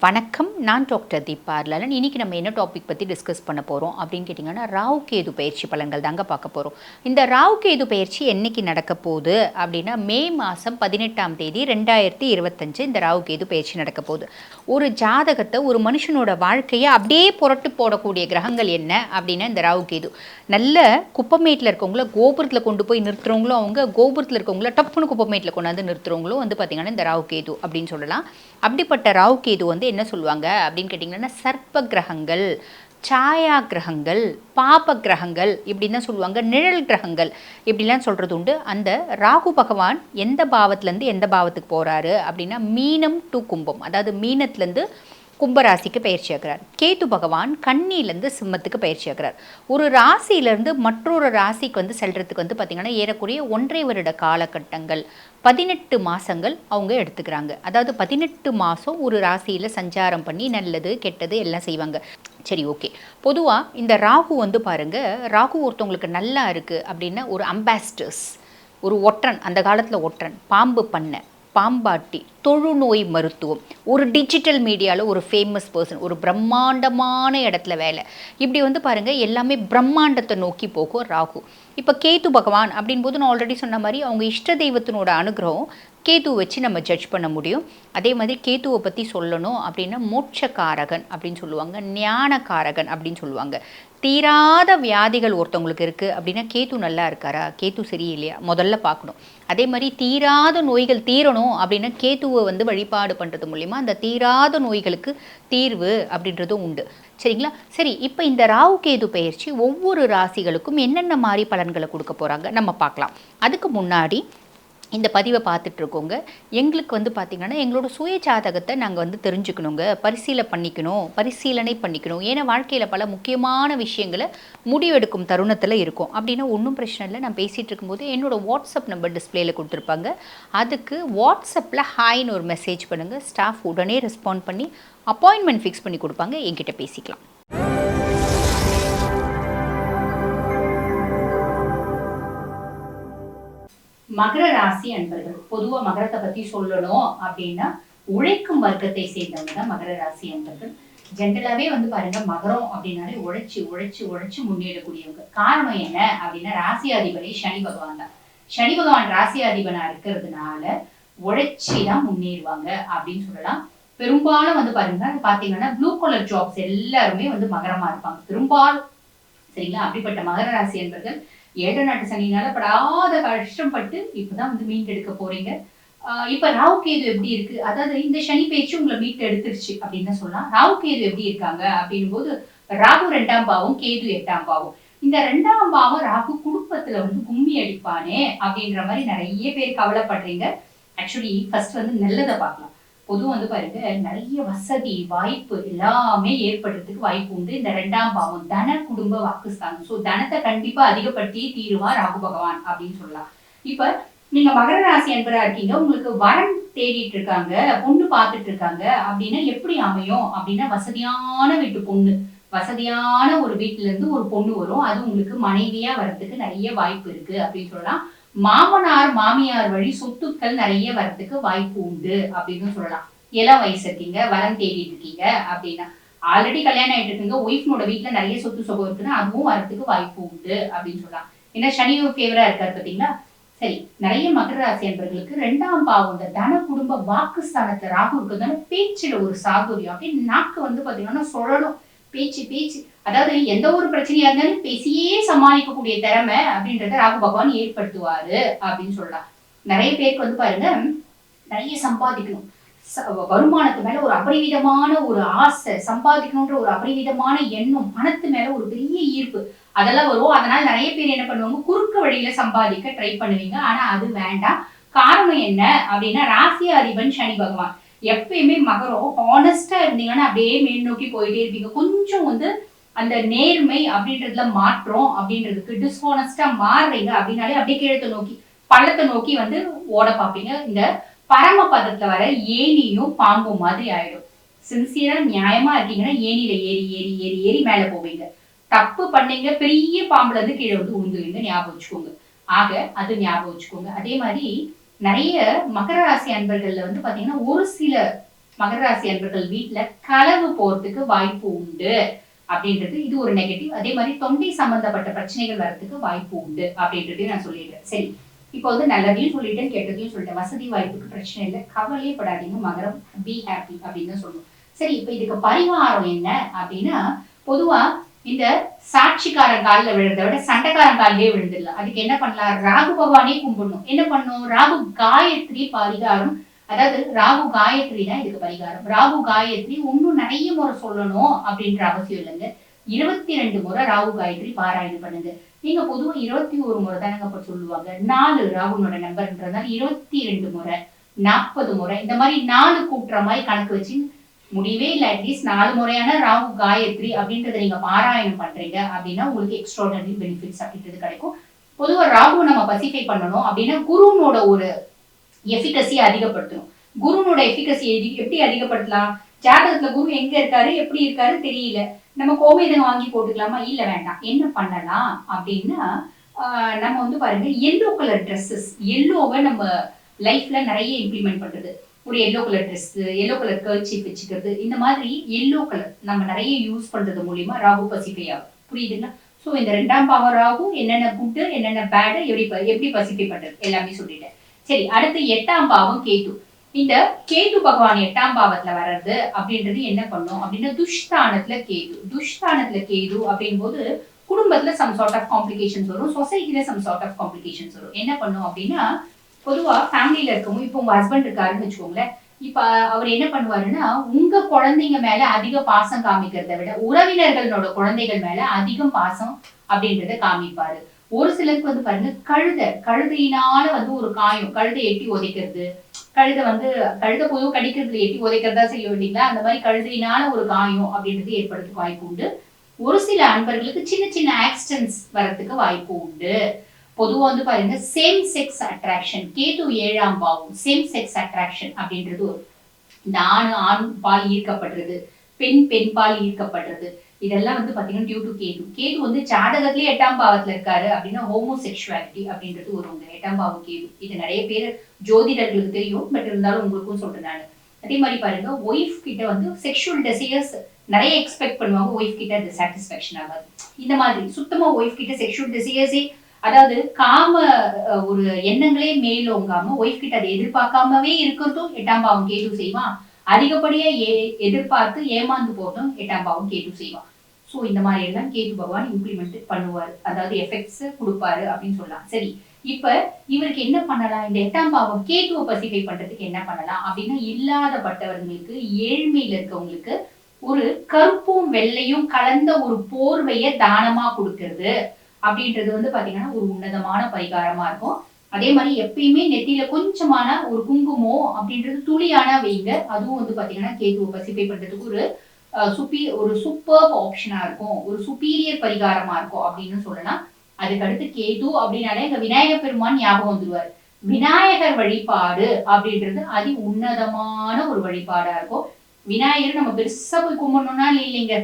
வணக்கம் நான் டாக்டர் தீபா லலன் இன்னைக்கு நம்ம என்ன டாபிக் பற்றி டிஸ்கஸ் பண்ண போகிறோம் அப்படின்னு கேட்டிங்கன்னா ராகு கேது பயிற்சி பலன்கள் தாங்க பார்க்க போகிறோம் இந்த ராகு கேது பயிற்சி என்னைக்கு நடக்க போகுது அப்படின்னா மே மாதம் பதினெட்டாம் தேதி ரெண்டாயிரத்தி இருபத்தஞ்சு இந்த ராகு கேது பயிற்சி நடக்க போகுது. ஒரு ஜாதகத்தை ஒரு மனுஷனோட வாழ்க்கையை அப்படியே புரட்டு போடக்கூடிய கிரகங்கள் என்ன அப்படின்னா இந்த ராகு கேது. நல்ல குப்பமேட்டில் இருக்கவங்கள கோபுரத்தில் கொண்டு போய் நிறுத்துறவங்களும் அவங்க கோபுரத்தில் இருக்கவங்கள டப்புன்னு குப்பமேட்டில் கொண்டாந்து நிறுத்துறவங்களும் வந்து பார்த்திங்கன்னா இந்த ராகு கேது அப்படின்னு சொல்லலாம். அப்படிப்பட்ட ராகு கேது வந்து வந்து என்ன சொல்லுவாங்க அப்படின்னு கேட்டிங்கன்னா சர்ப்ப கிரகங்கள் சாயா கிரகங்கள் பாப கிரகங்கள் இப்படின்னு தான் சொல்லுவாங்க நிழல் கிரகங்கள் இப்படிலாம் சொல்கிறது உண்டு. அந்த ராகு பகவான் எந்த பாவத்துலேருந்து எந்த பாவத்துக்கு போகிறாரு அப்படின்னா மீனம் டு கும்பம். அதாவது மீனத்துலேருந்து கும்பராசிக்கு பயிற்சி ஆகிறார். கேத்து பகவான் கண்ணிலேருந்து சிம்மத்துக்கு பயிற்சி ஆகிறார். ஒரு ராசியிலேருந்து மற்றொரு ராசிக்கு வந்து செல்றதுக்கு வந்து பார்த்திங்கன்னா ஏறக்குறைய ஒன்றை வருட காலகட்டங்கள் பதினெட்டு மாதங்கள் அவங்க எடுத்துக்கிறாங்க. அதாவது பதினெட்டு மாதம் ஒரு ராசியில் சஞ்சாரம் பண்ணி நல்லது கெட்டது எல்லாம் செய்வாங்க. சரி ஓகே. பொதுவாக இந்த ராகு வந்து பாருங்கள் ராகு ஒருத்தவங்களுக்கு நல்லா இருக்குது அப்படின்னா ஒரு அம்பாஸ்டர்ஸ் ஒரு ஒற்றன் அந்த காலத்தில் ஒற்றன் பாம்பு பண்ணை. பாம்பாட்டி தொழுநோய் மருத்துவம். ஒரு டிஜிட்டல் மீடியாவில் ஒரு ஃபேமஸ் பர்சன் ஒரு பிரம்மாண்டமான இடத்துல வேலை. இப்படி வந்து பாருங்கள் எல்லாமே பிரம்மாண்டத்தை நோக்கி போகும் ராகு. இப்போ கேது பகவான் அப்படின் போது நான் ஆல்ரெடி சொன்ன மாதிரி அவங்க இஷ்ட தெய்வத்தினோட அனுகிரகம் கேதுவை வச்சு நம்ம ஜட்ஜ் பண்ண முடியும். அதே மாதிரி கேதுவை பற்றி சொல்லணும் அப்படின்னா மோட்சக்காரகன் அப்படின்னு சொல்லுவாங்க ஞானக்காரகன் அப்படின்னு சொல்லுவாங்க. தீராத வியாதிகள் ஒருத்தவங்களுக்கு இருக்குது அப்படின்னா கேத்து நல்லா இருக்காரா? கேத்து சரியில்லையா? முதல்ல பார்க்கணும். அதே மாதிரி தீராத நோய்கள் தீரணும் அப்படின்னா கேத்துவை வந்து வழிபாடு பண்ணுறது மூலிமா அந்த தீராத நோய்களுக்கு தீர்வு அப்படின்றதும் உண்டு. சரிங்களா? சரி இப்போ இந்த ராகு கேது பயிற்சி ஒவ்வொரு ராசிகளுக்கும் என்னென்ன மாதிரி பலன்களை கொடுக்க போகிறாங்க நம்ம பார்க்கலாம். அதுக்கு முன்னாடி இந்த பதிவை பார்த்துட்ருக்கோங்க. எங்களுக்கு வந்து பார்த்திங்கன்னா எங்களோட சுய ஜாதகத்தை நாங்கள் வந்து தெரிஞ்சுக்கணுங்க. பரிசீலனை பண்ணிக்கணும். பரிசீலனை பண்ணிக்கணும். ஏன்னா வாழ்க்கையில் பல முக்கியமான விஷயங்களை முடிவெடுக்கும் தருணத்தில் இருக்கும். அப்படின்னா ஒன்றும் பிரச்சனை இல்லை. நான் பேசிகிட்டு இருக்கும்போது என்னோடய வாட்ஸ்அப் நம்பர் டிஸ்பிளேல கொடுத்துருப்பாங்க. அதுக்கு வாட்ஸ்அப்பில் ஹாய்னு ஒரு மெசேஜ் பண்ணுங்கள் ஸ்டாஃப் உடனே ரெஸ்பாண்ட் பண்ணி அப்பாயின்மெண்ட் ஃபிக்ஸ் பண்ணி கொடுப்பாங்க. என்கிட்ட பேசிக்கலாம். மகர ராசி அன்பர்கள் பொதுவா மகரத்தை பத்தி சொல்லணும் அப்படின்னா உழைக்கும் வர்க்கத்தை சேர்ந்தவங்க தான் மகர ராசி அன்பர்கள். ஜென்ரலாவே வந்து பாருங்க மகரம் அப்படின்னாலே உழைச்சு உழைச்சு உழைச்சு முன்னேறக்கூடியவங்க. காரணம் என்ன அப்படின்னா ராசி அதிபதி சனி பகவான் தான். சனி பகவான் ராசி அதிபனா இருக்கிறதுனால உழைச்சி தான் முன்னேறுவாங்க அப்படின்னு சொல்லலாம். பெரும்பாலும் வந்து பாருங்க பாத்தீங்கன்னா ப்ளூ கலர் ஜாப்ஸ் எல்லாருமே வந்து மகரமா இருப்பாங்க. பெரும்பாலும் சரிங்களா? அப்படிப்பட்ட மகர ராசி என்பர்கள் ஏழு நாட்டு சனினால படாத கஷ்டப்பட்டு இப்பதான் வந்து மீட்டெடுக்க போறீங்க. ஆஹ் இப்ப ராகு கேது எப்படி இருக்கு? அதாவது இந்த சனி பேச்சு உங்களை மீட்டு எடுத்துருச்சு அப்படின்னு தான் சொல்லலாம். ராகு கேது எப்படி இருக்காங்க அப்படின்னும் போது ராகு ரெண்டாம் பாவம் கேது எட்டாம் பாவம். இந்த ரெண்டாம் பாவம் ராகு குடும்பத்துல வந்து கும்மி அடிப்பானே அப்படின்ற மாதிரி நிறைய பேர் கவலைப்படுறீங்க. ஆக்சுவலி ஃபர்ஸ்ட் வந்து நல்லதை பார்க்கலாம். பொதுவா வந்து பாருங்க நிறைய வசதி வாய்ப்பு எல்லாமே ஏற்படுறதுக்கு வாய்ப்பு உண்டு. இந்த ரெண்டாம் பாவம் தன குடும்ப வாக்குஸ்தானம். சோ தனத்தை கண்டிப்பா அதிகப்படுத்தி தீருவான் ராகு பகவான் அப்படின்னு சொல்லலாம். இப்ப நீங்க மகர ராசி என்பதா இருக்கீங்க உங்களுக்கு வரன் தேடிட்டு இருக்காங்க பொண்ணு பார்த்துட்டு இருக்காங்க அப்படின்னா எப்படி அமையும்? அப்படின்னா வசதியான வீட்டு பொண்ணு. வசதியான ஒரு வீட்டுல இருந்து ஒரு பொண்ணு வரும். அது உங்களுக்கு மனைவியா வர்றதுக்கு நிறைய வாய்ப்பு இருக்கு அப்படின்னு சொல்லலாம். மாமனார் மாமியார் வழி சொத்துக்கள் நிறைய வர்றதுக்கு வாய்ப்பு உண்டு அப்படின்னு சொல்லலாம். இளம் வயசு இருக்கீங்க வரம் தேடிட்டு இருக்கீங்க அப்படின்னா. ஆல்ரெடி கல்யாணம் ஆயிட்டு இருக்கீங்க ஒய்ஃப்னோட வீட்டுல நிறைய சொத்து சுகம் இருக்குன்னா அதுவும் வரத்துக்கு வாய்ப்பு உண்டு அப்படின்னு சொல்லலாம். ஏன்னா சனி ஃபேவரா இருக்காரு பாத்தீங்களா சரி நிறைய மகர ராசி என்பவர்களுக்கு ரெண்டாம் பாவம் இந்த தன குடும்ப வாக்குஸ்தானத்துல ராகு இருக்கிறதுனால பேச்சுல ஒரு சாதுரியம் அப்படின்னு நாக்கு வந்து பாத்தீங்கன்னா சுழலும் பேச்சு பேச்சு. அதாவது எந்த ஒரு பிரச்சனையா இருந்தாலும் பேசியே சமாளிக்கக்கூடிய திறமை அப்படின்றத ராகு பகவான் ஏற்படுத்துவாரு அப்படின்னு சொல்லலாம். நிறைய பேருக்கு வந்து பாருங்க நிறைய சம்பாதிக்கணும். ச- வருமானத்து மேல ஒரு அபரிவிதமான ஒரு ஆசை சம்பாதிக்கணுன்ற ஒரு அபரிவிதமான எண்ணம் பணத்து மேல ஒரு பெரிய ஈர்ப்பு அதெல்லாம் வரும். அதனால நிறைய பேர் என்ன பண்ணுவாங்க குறுக்கு வழியில சம்பாதிக்க ட்ரை பண்ணுவீங்க. ஆனா அது வேண்டாம். காரணம் என்ன அப்படின்னா ராசி அதிபன் சனி பகவான். எப்பயுமே மகரம் ஹானஸ்டா இருந்தீங்கன்னா அப்படியே மேல் நோக்கி போயிட்டே இருப்பீங்க. கொஞ்சம் வந்து அந்த நேர்மை அப்படின்றதுல மாற்றம் அப்படின்றதுக்கு டிஸ்ஹானஸ்டா மாறுறீங்க அப்படின்னாலே அப்படியே கீழத்தை நோக்கி பள்ளத்தை நோக்கி வந்து ஓட பார்ப்பீங்க. இந்த பரமபதத்துல வர ஏனியும் பாம்பும் மாதிரி ஆயிடும். சின்சியரா நியாயமா இருக்கீங்கன்னா ஏனில ஏறி ஏறி ஏறி ஏறி மேல போவீங்க. தப்பு பண்ணீங்க பெரிய பாம்புல இருந்து கீழே வந்து உந்துவீங்க ஞாபகம் வச்சுக்கோங்க. ஆக அது ஞாபகம் வச்சுக்கோங்க. அதே மாதிரி நிறைய மகர ராசி அன்பர்கள்ல வந்து பாத்தீங்கன்னா ஒரு சில மகர ராசி அன்பர்கள் வீட்டுல களவு போறதுக்கு வாய்ப்பு உண்டு அப்படின்றது. இது ஒரு நெகட்டிவ் அதே மாதிரி தொண்டை சம்பந்தப்பட்ட பிரச்சனைகள் வரதுக்கு வாய்ப்பு உண்டு அப்படின்றதையும் நான் சொல்லிடுறேன். சரி. இப்போ வந்து நல்லதையும் சொல்லிட்டேன் கெட்டதையும் சொல்லிட்டேன். வசதி வாய்ப்புக்கு பிரச்சனை இல்லை. கவலையே படாதீங்க. மகரம் பி ஹாப்பி அப்படின்னு சொல்லணும் சரி இப்போ இதுக்கு பரிகாரம் என்ன அப்படின்னா பொதுவா இந்த சாட்சிக்காரன் காலில் விழுந்த விட சண்டைக்காரன் காலிலே விழுந்துடலாம் அதுக்கு என்ன பண்ணலாம்? ராகு பகவானே கும்பிடணும். என்ன பண்ணும் ராகு காயத்ரி பரிகாரம். அதாவது ராகு காயத்ரி தான் இதுக்கு பரிகாரம். ராகு காயத்ரி இன்னும் நிறைய முறை சொல்லணும் அப்படின்ற அவசியம் இல்லைங்க. இருபத்தி ரெண்டு முறை ராகு காயத்ரி பாராயணம் பண்ணுங்க. நீங்க பொதுவா இருபத்தி ஒரு முறை தானங்க அப்ப சொல்லுவாங்க. நாலு ராகுனோட நம்பர்ன்றதுனால இருபத்தி ரெண்டு முறை நாற்பது முறை இந்த மாதிரி நாலு கூட்டுற மாதிரி கணக்கு வச்சு முடியவே இல்லை. அட்லீஸ்ட் நாலு முறையான ராகு காயத்ரி அப்படின்றத நீங்க பாராயணம் பண்றீங்க அப்படின்னா உங்களுக்கு எக்ஸ்ட்ராடனரி பெனிஃபிட்ஸ் அப்படின்றது கிடைக்கும். பொதுவாக ராகு நம்ம பசிஃபை பண்ணணும் அப்படின்னா குருனோட ஒரு எஃபிகசியை அதிகப்படுத்தணும். குருனோட எஃபிகசி எப்படி அதிகப்படுத்தலாம்? ஜாதகத்துல குரு எங்க இருக்காரு? எப்படி இருக்காரு தெரியல. நம்ம கோமேதகம் வாங்கி போட்டுக்கலாமா? இல்ல வேண்டாம். என்ன பண்ணலாம் அப்படின்னா ஆஹ் நம்ம வந்து பாருங்க எல்லோ கலர் ட்ரெஸ்ஸஸ் எல்லோவை நம்ம லைஃப்ல நிறைய இம்ப்ளிமெண்ட் பண்றது. ஒரு yellow colour dress yellow colour kerchief வச்சுக்கிறது இந்த மாதிரி எல்லோ கலர் நம்ம நிறைய யூஸ் பண்றது மூலியமா ராகு பசிஃபை ஆகும் புரியுதுங்களா? ஸோ இந்த ரெண்டாம் பாவம் ராகு என்னென்ன குட்டு என்னென்ன பேடு எப்படி ப- எப்படி பசிஃபை பண்றது எல்லாமே சொல்லிட்டேன். சரி அடுத்து எட்டாம் பாவம் கேது. இந்த கேது பகவான் எட்டாம் பாவத்துல வர்றது அப்படின்றது என்ன பண்ணும் அப்படின்னா துஷ்தானத்துல கேது. துஷ்தானத்துல கேது அப்படின்போது குடும்பத்துல சம் சார்ட் ஆஃப் காம்ப்ளிகேஷன்ஸ் வரும். சொசைட்டில சம் சார்ட் ஆஃப் காம்ப்ளிகேஷன்ஸ் வரும். என்ன பண்ணும் அப்படின்னா பொதுவா ஃபேமிலியில இருக்கவும் இப்போ உங்க ஹஸ்பண்ட் இருக்காருன்னு வச்சுக்கோங்களேன். இப்ப அவர் என்ன பண்ணுவாருன்னா உங்க குழந்தைங்க மேல அதிக பாசம் காமிக்கிறத விட உறவினர்களோட குழந்தைகள் மேல அதிகம் பாசம் அப்படின்றத காமிப்பாரு. ஒரு சிலருக்கு வந்து பாருங்க கழுத கழுதையினால வந்து ஒரு காயம். கழுதை எட்டி உதைக்கிறது. கழுத வந்து கழுத பொதுவாக கடிக்கிறதுல எட்டி உதைக்கிறதா செய்ய இல்லைங்களா? அந்த மாதிரி கழுதையினால ஒரு காயம் அப்படின்றது ஏற்படுறதுக்கு வாய்ப்பு உண்டு. ஒரு சில அன்பர்களுக்கு சின்ன சின்ன ஆக்சிடென்ட்ஸ் வரத்துக்கு வாய்ப்பு உண்டு. பொதுவா வந்து பாருங்க சேம் செக்ஸ் அட்ராக்ஷன் கேது ஏழாம் பாவம் சேம் செக்ஸ் அட்ராக்ஷன் அப்படின்றது ஒரு இந்த ஆண் ஆண் பால் ஈர்க்கப்படுறது பெண் பெண் பால் ஈர்க்கப்படுறது. இதெல்லாம் வந்து பாத்தீங்கன்னா டியூ டு கேது. கேது வந்து ஜாதகத்திலே எட்டாம் பாவத்துல இருக்காரு அப்படின்னா ஹோமோசெக்சுவாலிட்டி அப்படின்றது ஒரு உங்க எட்டாம் பாவம் கேது. இது நிறைய பேர் ஜோதிடர்களுக்கு தெரியும் பட் இருந்தாலும் உங்களுக்கும் சொல்றேன் நான். அதே மாதிரி பாருங்க ஒய்ஃப் கிட்ட வந்து செக்ஷுவல் டெசையர்ஸ் நிறைய எக்ஸ்பெக்ட் பண்ணுவாங்க ஒய்ஃப் கிட்ட அது சாட்டிஸ்ஃபேக்ஷன் ஆகாது. இந்த மாதிரி சுத்தமா ஒய்ஃப் கிட்ட செக்ஷுவல் டெசையர்ஸே அதாவது காம ஒரு எண்ணங்களே மேலோங்காம ஒய்ஃப் கிட்ட அதை எதிர்பார்க்காமவே இருக்கிறதும் எட்டாம் பாவம் கேது செய்வான் அதிகப்படியா ஏ எதிர்பார்த்து ஏமாந்து போறதும் எட்டாம் பாவம் கேது செய்வான் ஸோ இந்த மாதிரி எல்லாம் கேது பகவான் இம்ப்ளிமெண்ட் பண்ணுவார். அதாவது எஃபெக்ட்ஸ் கொடுப்பாரு அப்படின்னு சொல்லலாம். சரி இப்ப இவருக்கு என்ன பண்ணலாம்? இந்த எட்டாம் பாவம் கேதுவை பசிஃபை பண்றதுக்கு என்ன பண்ணலாம்? அப்படின்னா இல்லாதப்பட்டவர்களுக்கு ஏழ்மையில இருக்கவங்களுக்கு ஒரு கருப்பும் வெள்ளையும் கலந்த ஒரு போர்வையை தானமா கொடுக்கறது. அப்படின்றது வந்து பாத்தீங்கன்னா ஒரு உன்னதமான பரிகாரமா இருக்கும். அதே மாதிரி எப்பயுமே நெத்தியில கொஞ்சமான ஒரு குங்குமம் அப்படின்றது துளியான வைங்க அதுவும் வந்து பாத்தீங்கன்னா கேதுவை பசிஃபை பண்றதுக்கு ஒரு சுப்பி ஒரு சூப்பர் ஆப்ஷனா இருக்கும். ஒரு சுப்பீரியர் பரிகாரமா இருக்கும் அப்படின்னு சொல்லலாம். அதுக்கு அடுத்து கேது அப்படின்னாலே இந்த விநாயகர் பெருமான் ஞாபகம் வந்துருவார். விநாயகர் வழிபாடு அப்படின்றது அதி உன்னதமான ஒரு வழிபாடா இருக்கும். விநாயகர் நம்ம பெருசா போய் கும்பிடணும்னா இல்லைங்க.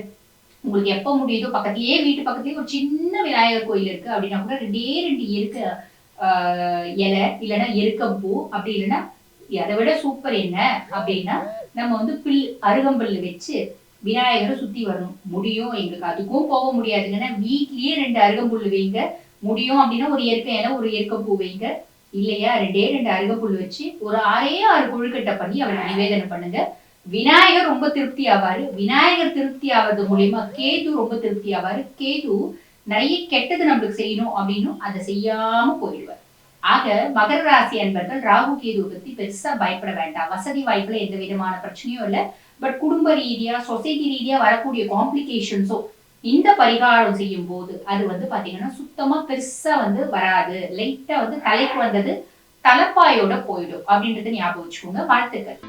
உங்களுக்கு எப்ப முடியுதோ பக்கத்துலயே வீட்டு பக்கத்துலயே ஒரு சின்ன விநாயகர் கோயில் இருக்கு. அப்படின்னா கூட ரெண்டே ரெண்டு இருக்க ஆஹ், இலை இல்லைன்னா எருக்கம்பூ அப்படி இல்லைன்னா அதை விட சூப்பர் என்ன அப்படின்னா நம்ம வந்து பில் அருகம்பல் வச்சு விநாயகரை சுத்தி வரணும். முடியும். எங்களுக்கு அதுக்கும் போக முடியாதுங்கன்னா வீட்லயே ரெண்டு அருகம்புல் வைங்க. முடியும் அப்படின்னா ஒரு இயற்கை இலை ஒரு எருக்கப்பூ வைங்க. இல்லையா? ரெண்டே ரெண்டு அருகம்புல் வச்சு ஒரு ஆறே ஆறு கொழுக்கட்டை பண்ணி அவருக்கு நிவேதனை பண்ணுங்க. விநாயகர் ரொம்ப திருப்தி ஆவாரு விநாயகர் திருப்தி ஆவது மூலியமா கேது ரொம்ப திருப்தி ஆவாரு கேது நிறைய கெட்டது நம்மளுக்கு செய்யணும் அப்படின்னு அதை செய்யாம போயிடுவார். ஆக மகர ராசி அன்பர்கள் ராகு கேது பத்தி பெருசா பயப்பட வேண்டாம். வசதி வாய்ப்புல எந்த விதமான பிரச்சனையும் இல்லை. பட் குடும்ப ரீதியா சொசைட்டி ரீதியா வரக்கூடிய காம்ப்ளிகேஷன்ஸோ இந்த பரிகாரம் செய்யும் போது அது வந்து பாத்தீங்கன்னா சுத்தமா பெருசா வந்து வராது. லைட்டா வந்து தலைக்கு வந்தது தலைப்பாயோட போயிடும் அப்படின்றத ஞாபகம் வச்சுக்கோங்க. வாழ்த்துக்கள்.